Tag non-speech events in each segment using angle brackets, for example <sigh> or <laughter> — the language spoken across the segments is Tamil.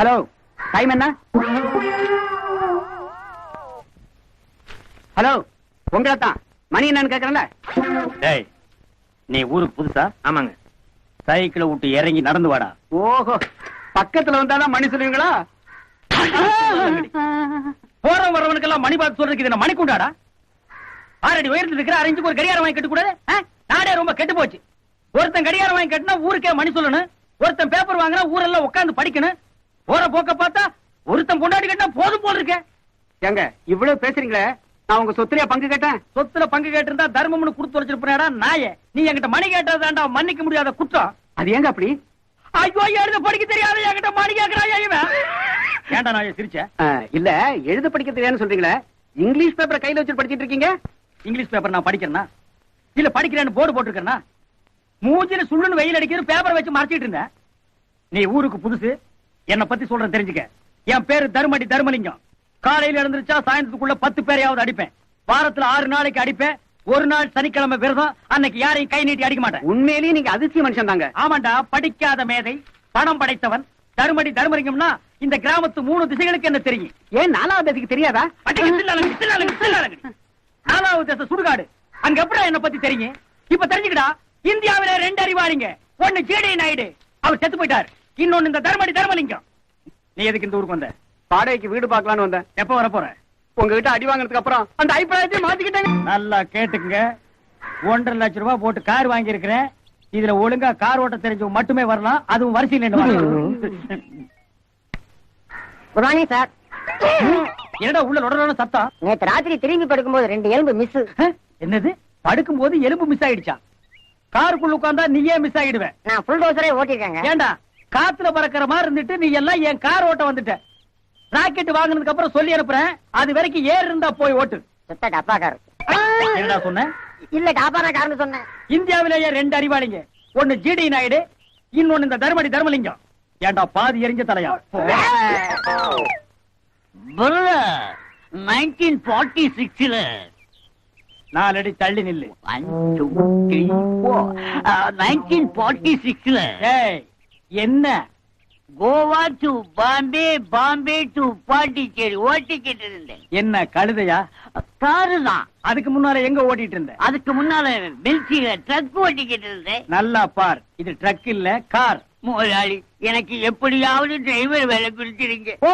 ஹலோ டைம் என்ன? ஹலோ உங்களை தான் மணி என்னன்னு கேக்குறேன்ல? டேய் நீ ஊருக்கு புதுசா? ஆமாங்க. சைக்கிளை விட்டு இறங்கி நடந்து வாடா. ஓஹோ பக்கத்துல வந்தாதான் மணி சொல்லுவீங்களா? போற வரவனுக்கெல்லாம் மணி பார்த்து சொல்றதுக்கு இது மணி குண்டாடா ஆறடி உயரத்துல இருக்கிற அரைஞ்சுக்கு ஒரு கடிகாரம் வாங்கி கட்ட கூடாது ஆ? நாடே ரொம்ப கெட்டு போச்சு. ஒருத்தன் கடிகாரம் வாங்கி கட்டினா ஊருக்கே மணி சொல்லணும். ஒருத்தன் பேப்பர் வாங்கினா ஊரெல்லாம் உட்கார்ந்து படிக்கணும். போற போக்க பார்த்தா ஒருத்தன் கொண்டாடி கட்டினா போதும் போல் இருக்க. ஏங்க இவ்வளவு பேசுறீங்களே நான் உங்க சொத்துலயா பங்கு கேட்டேன். சொத்துல பங்கு கேட்டிருந்தா தர்மம்னு கொடுத்து வச்சிருப்பாடா நாயே. நீ என்கிட்ட மணி கேட்டதாண்டா மன்னிக்க முடியாத குற்றம். அது ஏங்க அப்படி? ஐயோ எழுத படிக்க தெரியாத என்கிட்ட மணி கேட்கிறாயா இவன்? ஏன்டா நான் சிரிச்ச? இல்ல எழுத படிக்க தெரியாதுன்னு சொல்றீங்களே இங்கிலீஷ் பேப்பரை கையில வச்சு படிச்சிட்டு இருக்கீங்க? இங்கிலீஷ் பேப்பர் நான் படிக்கிறேனா? இல்ல படிக்கிறேன்னு போர்டு போட்டிருக்கேனா மூஞ்சில சுள்ளுன்னு வெயில் அடிக்கிற பேப்பரை வச்சு மறைச்சிட்டு இருந்தேன். நீ ஊருக்கு புதுசு என்ன பத்தி சொல்றேன் தெரிஞ்சுக்க. என் பேரு தர்மடி தர்மலிங்கம். காலையில எழுந்திருச்சா சாயந்தரத்துக்குள்ள பத்து பேரையாவது அடிப்பேன். வாரத்துல ஆறு நாளைக்கு அடிப்பேன். ஒரு நாள் சனிக்கிழமை விரதம் அன்னைக்கு யாரையும் கை நீட்டி அடிக்க மாட்டேன். உண்மையிலேயே நீங்க அதிர்ச்சி மனுஷன் தாங்க. ஆமாண்டா படிக்காத மேதை பணம் படைத்தவன். தர்மடி தர்மலிங்கம்னா இந்த கிராமத்து மூணு திசைகளுக்கு என்ன தெரியும்? ஏன் நாலாவது பேசிக்கு தெரியாதா. நாலாவது தேச சுடுகாடு. அங்க எப்படா என்ன பத்தி தெரியும்? இப்ப தெரிஞ்சுக்கடா இந்தியாவில ரெண்டு அறிவாளிங்க. ஒண்ணு ஜேடி நாயுடு. அவர் செத்து போயிட்டார். இன்னொன்னு இந்த தர்மடி தர்மலிங்கம். நீ எதுக்கு இந்த ஊருக்கு வந்த? வாடகைக்கு வீடு பார்க்கலான்னு வந்தேன் எப்ப வர போற உங்ககிட்ட அடி வாங்கினதுக்கு அப்புறம் அந்த அபிப்பிராயத்தை மாத்திக்கிட்டேங்க. நல்லா கேட்டுக்குங்க. ஒன்றரை லட்சம் ரூபாய் போட்டு கார் வாங்கி இருக்கிறேன் இதுல ஒழுங்கா கார் ஓட்ட தெரிஞ்சவங்க மட்டுமே வரலாம். அதுவும் வரிசையில் சார் என்னடா உள்ள உடனே சத்தம்? நேத்து ராத்திரி திரும்பி படுக்கும்போது ரெண்டு எலும்பு மிஸ்? என்னது? படுக்கும் போது எலும்பு மிஸ் ஆயிடுச்சா? காருக்குள்ள உட்கார்ந்தா நீயே மிஸ் ஆயிடுவ. நான் ஃபுல் டோசரே ஓட்டிருக்கேங்க. ஏண்டா? காத்துல பறக்கிற மாதிரி இருந்துட்டு நீ எல்லாம் என் கார் ஓட்ட வந்துட்ட. ராக்கெட் வாங்குனதுக்கு அப்புறம் சொல்லி அனுப்புறேன். அது வரைக்கும் ஏர் இருந்தா போய் ஓட்டு. சுத்த டப்பா கார் என்னடா சொன்ன? இல்ல டாப்பான கார்னு சொன்னேன் இந்தியாவிலேயே ரெண்டு அறிவாளிங்க? ஒண்ணு ஜிடி நாயுடு இன்னொன்னு இந்த தர்மடி தர்மலிங்கம். ஏண்டா பாதி எரிஞ்ச தலையா நைன்டீன் ஃபார்ட்டி சிக்ஸ்ல நாலடி தள்ளி நில்லு. நைன்டீன் ஃபார்ட்டி சிக்ஸ்ல ஏய் என்ன? கோவா டு பாம்பே பாம்பே டு பாண்டிச்சேரி ஓட்டிக்கிட்டு இருந்தேன் என்ன கழுதையா? காரு தான் அதுக்கு முன்னால எங்க ஓட்டிட்டு இருந்த அதுக்கு முன்னால மில்சியில ட்ரக் ஓட்டிக்கிட்டு இருந்தேன் நல்லா பார். இது ட்ரக் இல்ல கார் முதலாளி எனக்கு எப்படியாவது டிரைவர் வேலை பிடிச்சிருங்க. ஓ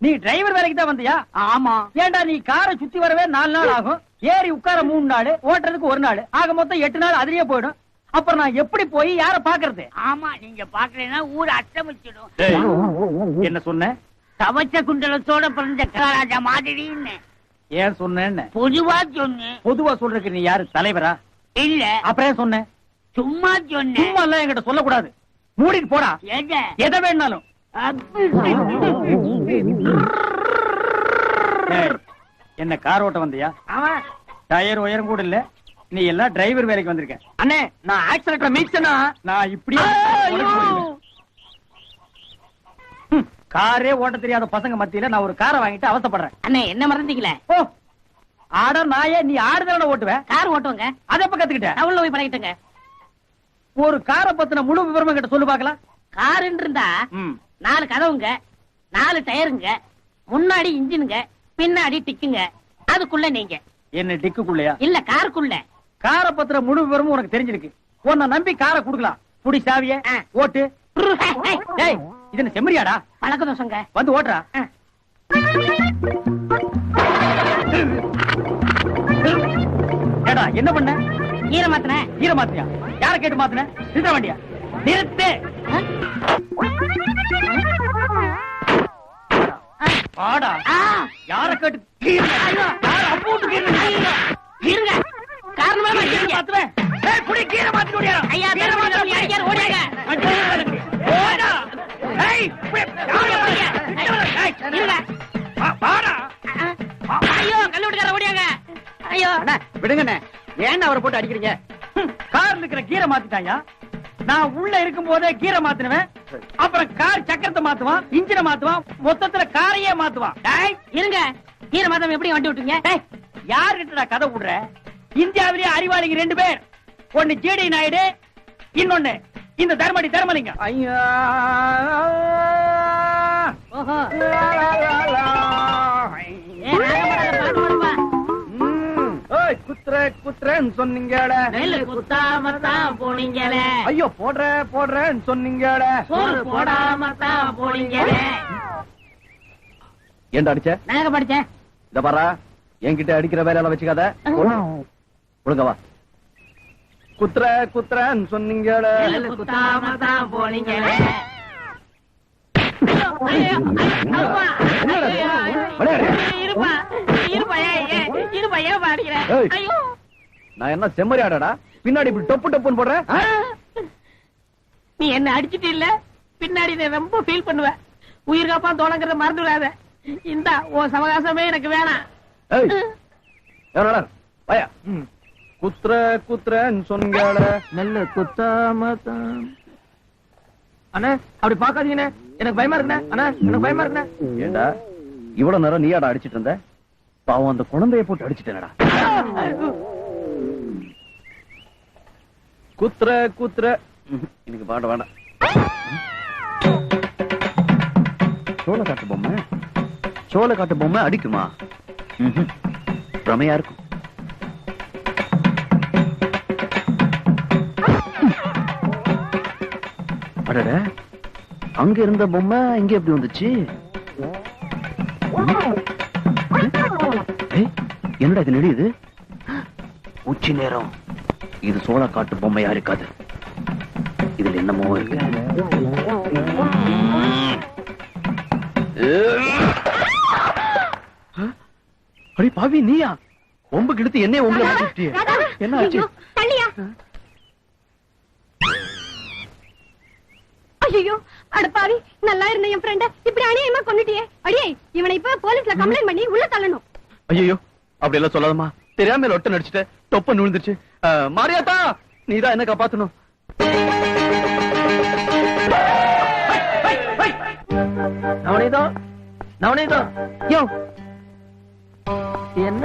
நீ டிரைவர் வேலைக்கு தான் வந்தியா? ஆமா. ஏண்டா நீ காரை சுத்தி வரவே நாலு நாள் ஆகும்? ஏறி உட்கார மூணு நாள் ஓட்டுறதுக்கு ஒரு நாள். ஆக மொத்தம் எட்டு நாள் அதுலயே போயிடும். அப்புறம் நான் எப்படி போய் யார பாக்குறது ஆமா நீங்க பாக்கலைன்னா ஊர் அட்டமிச்சிடும் என்ன சொன்ன? கவச்ச குண்டலத்தோட பிறந்த கராஜா மாதிரின்னு. ஏன் சொன்னேன்னு? பொதுவா சொன்னேன். பொதுவா சொல்றதுக்கு நீ யாரு? தலைவரா? இல்ல. அப்புறம் ஏன் சொன்ன? சும்மா சொன்னேன். சும்மா எல்லாம் என்கிட்ட சொல்லக்கூடாது. மூடிட்டு போடா. எதை? எதை வேணாலும் என்ன கார் ஓட்ட வந்தியா? டயர் உயரம் கூட இல்ல. நீ எல்லாம் டிரைவர் வேலைக்கு வந்திருக்க. அண்ணே நான் ஆக்சிடென்ட்ல மீட்சனா நான் இப்படியே காரே ஓட்ட தெரியாத பசங்க மத்தியில நான் ஒரு காரை வாங்கிட்டு அவசப்படுறேன். அண்ணே என்ன மறந்தீங்களே ஓ ஆட நாயே நீ ஆடுதலோட ஓட்டுவ? கார் ஓட்டுவங்க. அதை எப்ப கத்துக்கிட்ட? டவுன்ல போய் பழகிட்டங்க. ஒரு காரை பத்தின முழு விவரமும் கிட்ட சொல்லு பாக்கலாம் காருன்னு இருந்தா நாலு கதவுங்க நாலு டயருங்க முன்னாடி இன்ஜினுங்க பின்னாடி டிக்குங்க. அதுக்குள்ள நீங்க. என்ன டிக்குக்குள்ளையா? இல்ல காருக்குள்ள. காரை பத்தின முழு விவரமும் உனக்கு தெரிஞ்சிருக்கு. உன்னை நம்பி காரை குடுக்கலாம். புடி சாவிய. ஓட்டு. இது செம்மறியாடா? பழக்க தோசங்க. வந்து ஓட்டுறா. ஏடா என்ன பண்ண? ஈர மாத்தின. ஈர மாத்தியா யார கேட்டு மாத்தின? நிறுத்த வண்டியா? நிறுத்து. ஆடா. யார கேட்டு? இருங்க. காரணமா கீரை மாத்துவேன். ஏய், புடி, கீரை மாத்திட்டு ஓடியா. ஐயா, கீரை மாத்திட்டு தர்மபுரி அடிக்காரு, ஓடியாங்க. ஓடா. ஏய், யார ஓடியா. ஏய், இருங்க. வாடா. ஐயோ கல்லு விட்டுக்கார ஓடியாங்க. ஐயோ. அண்ணா விடுங்கண்ணே. ஏன் அவரை போட்டு அடிக்கிறீங்க? கார்ல இருக்கிற கீரை மாத்திட்டாயா? நான் உள்ள இருக்கும் போதே கீரை மாத்தினுவேன். அப்புறம் கார் சக்கரத்தை மாத்துவான் இன்ஜினை மாத்துவான் மொத்தத்துல காரையே மாத்துவான். இருங்க. ஈர மாதம் எப்படி வண்டி விட்டீங்க டேய், யார்கிட்டடா கதை விடுற? இந்தியாவிலேயே அறிவாளிங்க ரெண்டு பேர். ஒன்னு ஜிடி நாயுடு இன்னொன்னு இந்த தர்மடி தர்மலிங்க ஐயா. குத்துற குத்துறன்னு சொன்னீங்கட குத்தாம தான் ஐயோ போடுற போடுறன்னு சொன்னீங்கட போடாம தான் போனீங்களே. ஏன்டா அடிச்ச? நாங்க படிச்சேன்? என்கிட்ட அடிக்கிற வேலையெல்லாம் வச்சுக்காத. ஒழுங்க வா. குத்துற குத்துறேன்னு. ஐயோ நான் என்ன செம்மறி ஆடாடா? பின்னாடி இப்படி டொப்பு டொப்புன்னு போடுறேன் ஆ? நீ என்ன அடிச்சிட்டு இல்ல? பின்னாடி நீ ரொம்ப ஃபீல் பண்ணுவ. உயிர் காப்பா தோணங்கிறத மறந்து விடாத இந்தா உன் சவகாசமே எனக்கு வேணாம். ஏய். வாயா. குத்துற குத்துறேன்னு சொன்னீங்கட நல்ல குத்தாம தான் அண்ணா அப்படி பாக்காதீங்கண்ணே எனக்கு பயமா இருக்குண்ணே. அண்ணா எனக்கு பயமா இருக்குண்ணே. ஏண்டா இவ்வளவு நேரம் நீயாடா அடிச்சிட்டு இருந்த? பாவம் அந்த குழந்தைய போட்டு அடிச்சிட்டேனடா. குத்துற ம்ஹும், எனக்கு பாட வேண்டாம் சோள காட்டு பொம்மை. சோள காட்டு பொம்மை அடிக்குமா? பிரமையா இருக்கும். அடட. அங்க இருந்த பொம்மை இங்க எப்படி வந்துச்சு? என்னடா இது நெடியுது உச்சி நேரம். இது சோள காட்டு பொம்மையா இருக்காது. இதுல என்னமோ இருக்கு. அடி பாவி நீயா? ஒம்பு கிழித்து என்னைய ஒம்புல என்ன ஆச்சு? ஐயோ அடப்பாவி நல்லா இருந்த என் ஃப்ரெண்ட இப்படி அநியாயமா கொண்டுட்டியே அடியே இவனை இப்ப போலீஸ்ல கம்ப்ளைண்ட் பண்ணி உள்ள தள்ளணும். ஐயோ அப்படி எல்லாம் சொல்லாதம்மா. தெரியாம லொட்ட நடிச்சுட்ட தொப்ப நுழுந்துருச்சு. மாரியாத்தா நீதான் என்ன காப்பாத்தணும்? யோ. என்ன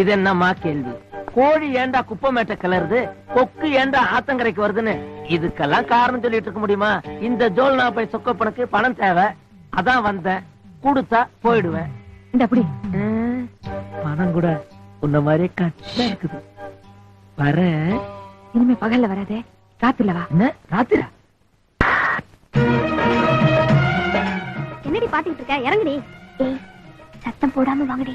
இது என்னம்மா கேள்வி? கோழி ஏண்டா குப்பை மேட்ட கிளறுது கொக்கு ஏண்டா ஆத்தங்கரைக்கு வருதுன்னு? இதுக்கெல்லாம் காரணம் சொல்லிட்டு இருக்க முடியுமா? இந்த ஜோல் நான் போய் சொக்கப்பனுக்கு பணம் தேவை. அதான் வந்தேன். கொடுத்தா போயிடுவேன். இந்த அப்படி பணம் கூட உன்ன மாதிரியே கட்டா இருக்குது. வரேன் இனிமே பகல்ல வராதே. ராத்திரில வா. என்ன? ராத்திரா? என்னடி பாத்துக்கிட்டு இருக்க? இறங்குடி. சத்தம் போடாம வாங்கடி.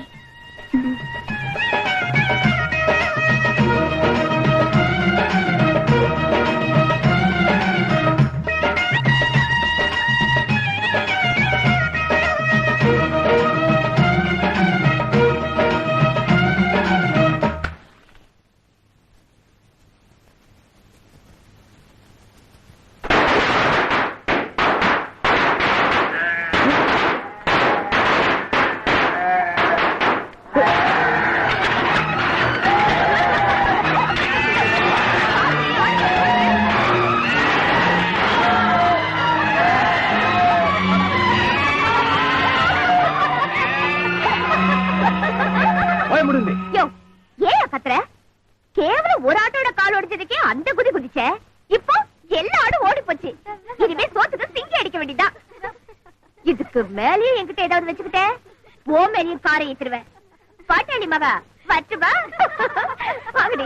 வெளியே மேலையும் காரை ஏத்துருவேன் பாட்டாளி மகா வச்சுமா வாங்கடி.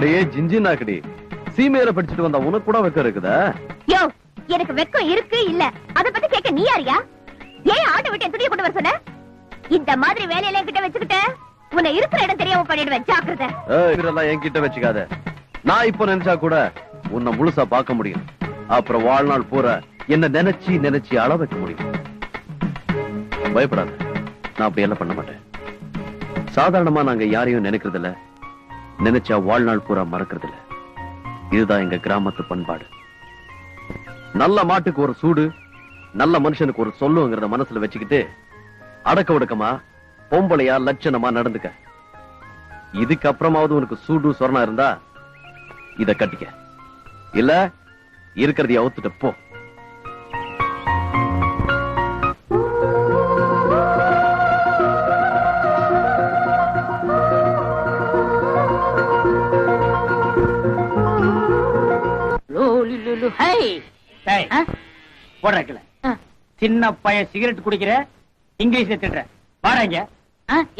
அடே ஜிஞ்சினாக்கடி சீமையில படிச்சுட்டு வந்தா உனக்கு கூட வெக்கம் இருக்குதா? யோ எனக்கு வெக்கம் இருக்கு இல்ல. அத பத்தி கேட்க நீ யாரியா? ஏன் ஆட்டோ விட்டு துணியை கொண்டு வர சொன்ன? இந்த மாதிரி வேலையில என்கிட்ட வச்சுக்கிட்ட உன்னை இருக்கிற இடம் தெரியாம பண்ணிடுவேன். ஜாக்கிரதை. இதெல்லாம் என்கிட்ட வச்சுக்காத. நான் இப்ப நினைச்சா கூட உன்னை முழுசா பார்க்க முடியும். அப்புறம் வாழ்நாள் பூரா என்ன நினைச்சு நினைச்சு அள வைக்க முடியும். பயப்படாத. நான் அப்படி எல்லாம் பண்ண மாட்டேன். சாதாரணமா நாங்க யாரையும் நினைக்கிறது இல்ல நினைச்சா வாழ்நாள் பூரா மறக்கிறது இல்ல இதுதான் எங்க கிராமத்து பண்பாடு. நல்ல மாட்டுக்கு ஒரு சூடு நல்ல மனுஷனுக்கு ஒரு சொல்லுங்கிறத மனசுல வச்சுக்கிட்டு அடக்க ஒடுக்கமா பொம்பளையா லட்சணமா நடந்துக்க. இதுக்கப்புறமாவது உனக்கு சூடு சொரணா இருந்தா இத கட்டிக்க. இல்ல இருக்கிறதைய அவுத்துட்டு போ. லு, லு, லு, ஹை. டேய், ஆ? போடுறக்கல. சின்ன பையன் சிகரெட் குடிக்கிற இங்கிலீஷ்ல திட்டுற. வாடங்க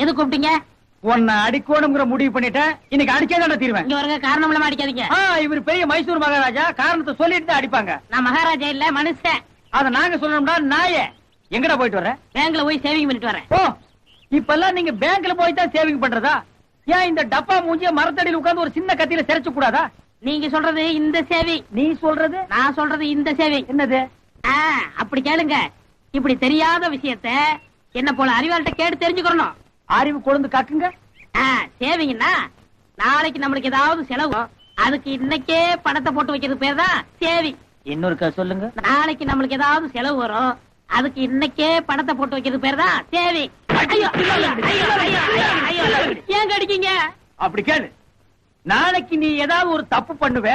எது கூப்பிட்டீங்க? உன்னை அடிக்கணுங்கிற முடிவு பண்ணிட்டேன். இன்னைக்கு அடிச்சே தான் தீருவேன். இங்க வரங்க காரணம் இல்லாம அடிக்காதீங்க. இவர் பெரிய மைசூர் மகாராஜா. காரணத்தை சொல்லிட்டு தான் அடிப்பாங்க. நான் மகாராஜா இல்ல மனுஷன். அத நாங்க சொல்லணும்னா நாயே. எங்கடா போயிட்டு வர பேங்க்ல போய் சேவிங் பண்ணிட்டு வரேன். ஓ இப்பெல்லாம் நீங்க பேங்க்ல போய் தான் சேவிங் பண்றதா? ஏன் இந்த டப்பா மூஞ்சிய மரத்தடியில் உட்கார்ந்து ஒரு சின்ன கத்தியில சிரைச்சு கூடாதா நீங்க சொல்றது இந்த சேவிங் நீ சொல்றது நான் சொல்றது இந்த சேவிங் என்னது அப்படி கேளுங்க இப்படி தெரியாத விஷயத்த என்ன போல அறிவாள்கிட்ட கேட்டு தெரிஞ்சுக்கணும் அறிவு கொழுந்து கக்குங்க ஆ, சேவிங்னா நாளைக்கு நம்மளுக்கு ஏதாவது செலவு அதுக்கு இன்னைக்கே பணத்தை போட்டு வைக்கிறது பேர் தான் சேவிங் இன்னொருக்கா சொல்லுங்க நாளைக்கு நம்மளுக்கு ஏதாவது செலவு வரும் அதுக்கு இன்னைக்கே பணத்தை போட்டு வைக்கிறது பேர் தான் ஐயோ. ஏன் கடிக்கீங்க அப்படி கேளு நாளைக்கு நீ ஏதாவது ஒரு தப்பு பண்ணுவ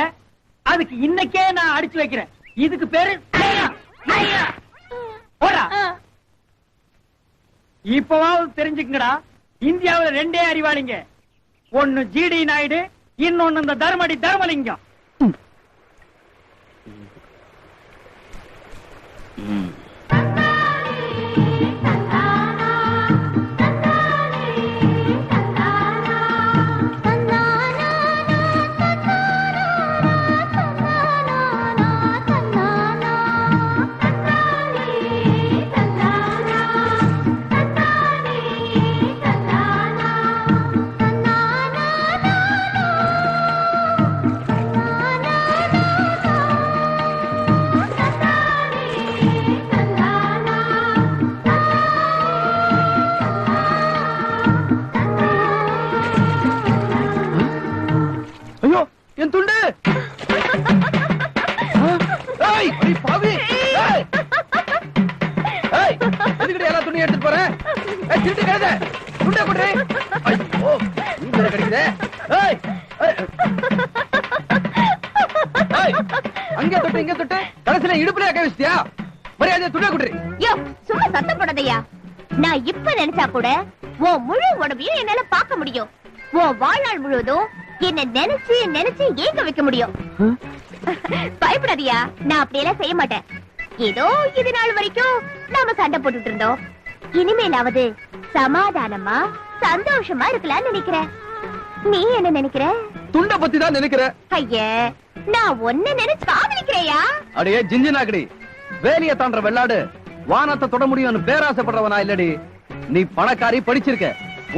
அதுக்கு இன்னைக்கே நான் அடிச்சு வைக்கிறேன். இதுக்கு பேரு இப்பவாவது தெரிஞ்சுக்கங்கடா. இந்தியாவுல ரெண்டே அறிவாளிங்க. ஒன்னு ஜிடி நாயுடு இன்னொன்னு இந்த தர்மடி தர்மலிங்கம். வேற கடிக்குதே. அங்கே தொட்டு இங்க தொட்டு. கடைசியில இடுப்புலயே கை வச்சிட்டியா? மரியாதை துண்டை குடுறி. யோ சும்மா சத்தம் போடாதய்யா நான் இப்ப நினைச்சா கூட உன் முழு உடம்பையும் என்னால பார்க்க முடியும். உன் வாழ்நாள் முழுவதும் என்ன நினைச்சு நினைச்சு ஏங்க வைக்க முடியும்? பயப்படாதியா நான் அப்படியெல்லாம் செய்ய மாட்டேன். ஏதோ இது நாள் வரைக்கும் நாம சண்டை போட்டுட்டு இருந்தோம். இனிமேலாவது சமாதானமா சந்தோஷமா இருக்கலாம்னு நினைக்கிறேன். நீ என்ன நினைக்கிற? துண்டை பத்தி தான் நினைக்கிற. ஐயே நான் ஒன்ன நினைச்சு காதலிக்கிறேயா அடியே ஜிஞ்சினாக்கடி வேலிய தாண்டற வெள்ளாடு வானத்தை தொட முடியும்னு பேராசைப்படுறவனா இல்லடி. நீ பணக்காரி படிச்சிருக்க.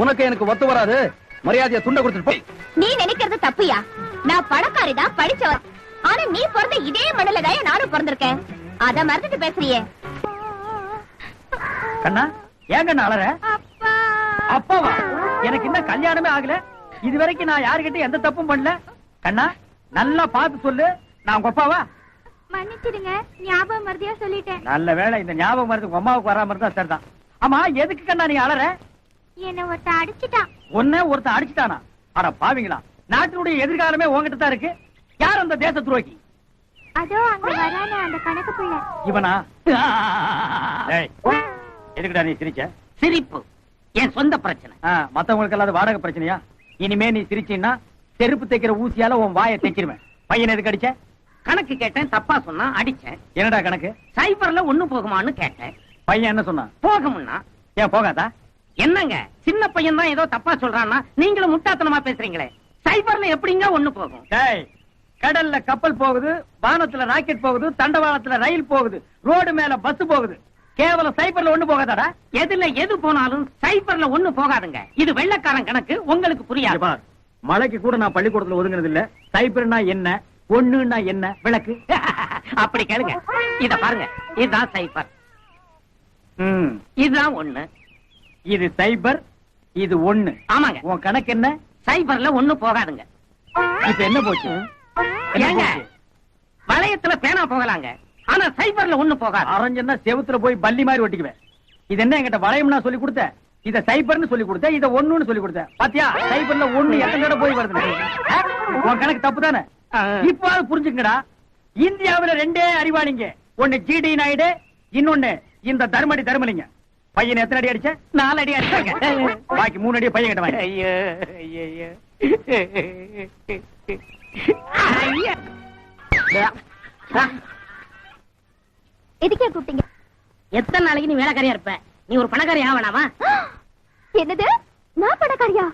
உனக்கு எனக்கு ஒத்து வராது. மரியாதையா துண்டை கொடுத்துட்டு போய் நீ நினைக்கிறது தப்புயா? நான் பணக்காரி தான் படிச்சவன். ஆனா நீ பிறந்த இதே மண்ணுல தான் நானும் பிறந்திருக்கேன். அத மறந்துட்டு பேசுறியே. கண்ணா ஏன் கண்ணா அலற? அப்பா. அப்பாவா? எனக்கு இன்னும் கல்யாணமே ஆகல. இது வரைக்கும் நான் யாருகிட்ட எந்த தப்பும் பண்ணல. கண்ணா நல்லா பார்த்து சொல்லு. நான் உங்க அப்பாவா? மன்னிச்சிடுங்க. ஞாபகம் மறதியா சொல்லிட்டேன். நல்ல வேளை இந்த ஞாபகம் உங்க அம்மாவுக்கு வராம இருந்தா சரிதான். ஆமா எதுக்கு கண்ணா நீ அலற? என்ன ஒருத்த அடிச்சிட்டான். ஒன்னே ஒருத்தன் அடிச்சுட்டானா? அட பாவிங்களா நாட்டினுடைய எதிர்காலமே உங்ககிட்ட தான் இருக்கு. யார் அந்த தேச துரோகி? அதோ அங்க வரானே அந்த கணக்கு பிள்ளை. இவனா? எதுக்குடா நீ சிரிச்ச சிரிப்பு. என் சொந்த பிரச்சனை. மத்தவங்களுக்கு எல்லாம் அது வாடகை பிரச்சனையா? இனிமே நீ சிரிச்சீன்னா செருப்பு தைக்கிற ஊசியால உன் வாயை தைச்சிருவேன் பையன் எதுக்கு அடிச்ச? கணக்கு கேட்டேன் தப்பா சொன்னா அடிச்சேன். என்னடா கணக்கு? சைபர்ல ஒண்ணு போகுமான்னு கேட்டேன். பையன் என்ன சொன்னான்? போகும்னா ஏன் போகாதா? என்னங்க? சின்ன பையன் தான் ஏதோ தப்பா சொல்றான்னா நீங்களும் முட்டாத்தனமா பேசுறீங்களே. சைபர்ல எப்படிங்க ஒண்ணு போகும்? கடல்ல கப்பல் போகுது வானத்துல ராக்கெட் போகுது தண்டவாளத்துல ரயில் போகுது ரோடு மேல பஸ் போகுது. கேவலம் சைபர்ல ஒண்ணு போகாதாடா? எதுல எது போனாலும் சைபர்ல ஒண்ணு போகாதுங்க. இது வெள்ளக்காரன் கணக்கு உங்களுக்கு புரியாது. பார் மழைக்கு கூட நான் பள்ளிக்கூடத்துல ஒதுங்கினது இல்ல சைபர்னா என்ன ஒண்ணுன்னா என்ன விளக்கு? <laughs> அப்படி கேளுங்க. இத பாருங்க. இதுதான் சைபர். இதுதான் ஒண்ணு. இது சைபர் இது ஒண்ணு. ஆமாங்க. உன் கணக்கு என்ன? சைபர்ல ஒண்ணு போகாதுங்க. இப்ப என்ன போச்சு? ஏங்க? வளையத்துல பேனா போகலாங்க. ஆனா சைபர்ல ஒண்ணு போகாது. அரைஞ்சன்னா செவுத்துல போய் பல்லி மாதிரி ஒட்டிக்குவேன். இது என்ன என்கிட்ட வளையம்னா சொல்லி கொடுத்த? இத சைபர்னு சொல்லி கொடுத்த? இத ஒண்ணுன்னு சொல்லி கொடுத்த? பாத்தியா? சைபர்ல ஒண்ணு எத்தனை போய் வருது? உன் கணக்கு தப்பு தானே. இப்ப புரிஞ்சுக்கடா இந்தியாவுல ரெண்டே அறிவாளிங்க. ஒண்ணு ஜிடி நாயுடு இன்னொன்னு இந்த தர்மடி தர்மலிங்க. பையன் எத்தனை அடி அடிச்ச? நாலு அடி அடிச்சாங்க. பாக்கி மூணு அடி பையன் கிட்ட ஐயோ ஐயோ ஐயோ. எதுக்கே கூப்பிட்டீங்க? எத்தனை நாளைக்கு நீ வேலைக்காரியா இருப்ப? நீ ஒரு பணக்காரி ஆவணாமா <gasps> என்னது? நான் பணக்காரியா?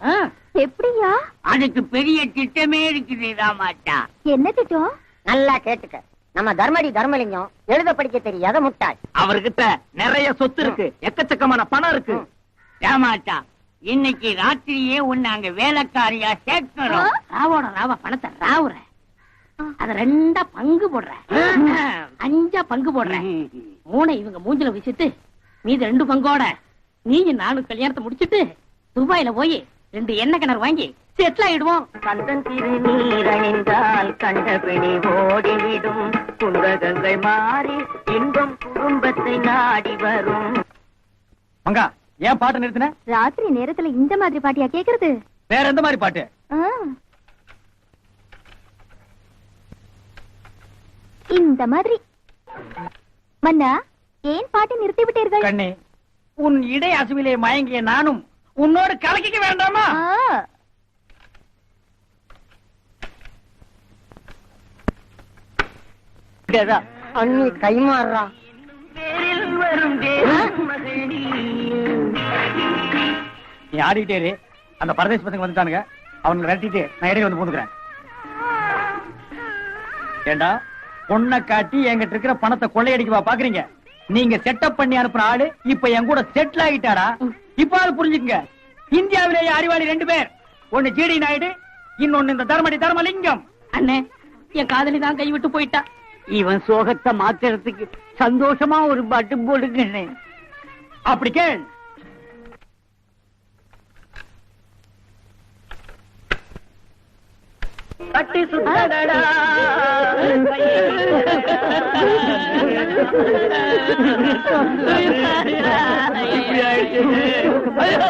எப்படியா? அதுக்கு பெரிய திட்டமே இருக்குது ராமாட்டா என்ன திட்டம்? நல்லா கேட்டுக்க. நம்ம தர்மடி தர்மலிங்கம் எழுத படிக்க தெரியாத முட்டாள். அவர்கிட்ட நிறைய சொத்து இருக்கு. எக்கச்சக்கமான பணம் இருக்கு. ராமாட்டா இன்னைக்கு ராத்திரியே உன்னை அங்க வேலைக்காரியா சேர்க்கிறோம் ராவோட ராவ பணத்தை ராவுற அத ரெண்டா பங்கு போடுற அஞ்சா பங்கு போடுற மூணை இவங்க மூஞ்சில விசிட்டு மீதி ரெண்டு பங்கோட நீங்க நானும் கல்யாணத்தை முடிச்சிட்டு துபாயில போய் ரெண்டு எண்ணெய் கிணறு வாங்கி செட்டில் ஆயிடுவோம். கந்தன் திருநீர் அணிந்தால் கண்டபிணி ஓடிவிடும். குந்தகங்கள் மாறி இன்பம் குடும்பத்தை நாடி வரும். மங்கா ஏன் பாட்டு நிறுத்தின? ராத்திரி நேரத்துல இந்த மாதிரி பாட்டியா கேக்குறது? வேற எந்த மாதிரி பாட்டு? இந்த மாதிரி. மன்னா ஏன் பாட்டு நிறுத்தி விட்டீர்கள் கண்ணே உன் இடை அசுவிலே மயங்கிய நானும் உன்னோடு கலக்கிக்க வேண்டாமா. அண்ணி கைமாறா நீ ஆடிட்டே இரு. அந்த பரதேசி பசங்க வந்துட்டானுங்க. அவங்களை விரட்டிட்டு நான் இடையே வந்து பூந்துக்கிறேன். ஏண்டா? பொண்ணை காட்டி என்கிட்ட இருக்கிற பணத்தை கொள்ளையடிக்கவா பாக்குறீங்க? நீங்க செட்டப் பண்ணி அனுப்புற ஆளு இப்ப என் கூட செட்டில் ஆகிட்டாரா? இப்ப அது புரிஞ்சுக்குங்க. இந்தியாவிலேயே அறிவாளி ரெண்டு பேர். ஒண்ணு ஜிடி நாயுடு இன்னொன்னு இந்த தர்மடி தர்மலிங்கம். அண்ணே என் காதலி தான் கைவிட்டு போயிட்டா. இவன் சோகத்தை மாத்துறதுக்கு சந்தோஷமா ஒரு பாட்டு போடுங்கண்ணே அப்படி கேள். கட்டி சுத்தடடா இப்படி ஆயிடுச்சு. ஐயோ!